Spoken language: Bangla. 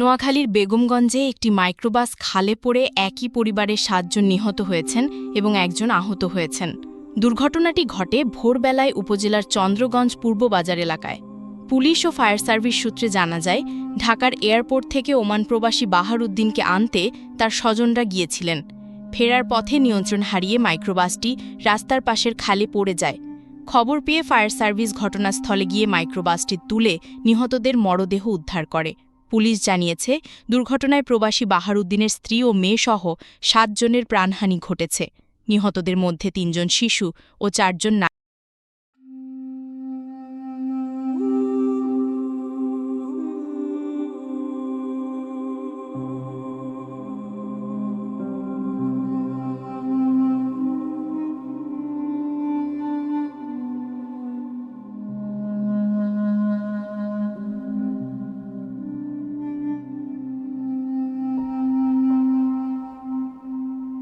নোয়াখালীর বেগমগঞ্জে একটি মাইক্রোবাস খালে পড়ে একই পরিবারের সাতজন নিহত হয়েছেন এবং একজন আহত হয়েছেন। দুর্ঘটনাটি ঘটে ভোরবেলায় উপজেলার চন্দ্রগঞ্জ পূর্ব বাজার এলাকায়। পুলিশ ও ফায়ার সার্ভিস সূত্রে জানা যায়, ঢাকার এয়ারপোর্ট থেকে ওমান প্রবাসী বাহার উদ্দিনকে আনতে তার স্বজনরা গিয়েছিলেন। ফেরার পথে নিয়ন্ত্রণ হারিয়ে মাইক্রোবাসটি রাস্তার পাশের খালে পড়ে যায়। খবর পেয়ে ফায়ার সার্ভিস ঘটনাস্থলে গিয়ে মাইক্রোবাসটি তুলে নিহতদের মরদেহ উদ্ধার করে। পুলিশ জানিয়েছে, দুর্ঘটনায় প্রবাসী বাহারুদ্দিনের স্ত্রী ও মেয়েসহ সাতজনের প্রাণহানি ঘটেছে। নিহতদের মধ্যে তিনজন শিশু ও চারজন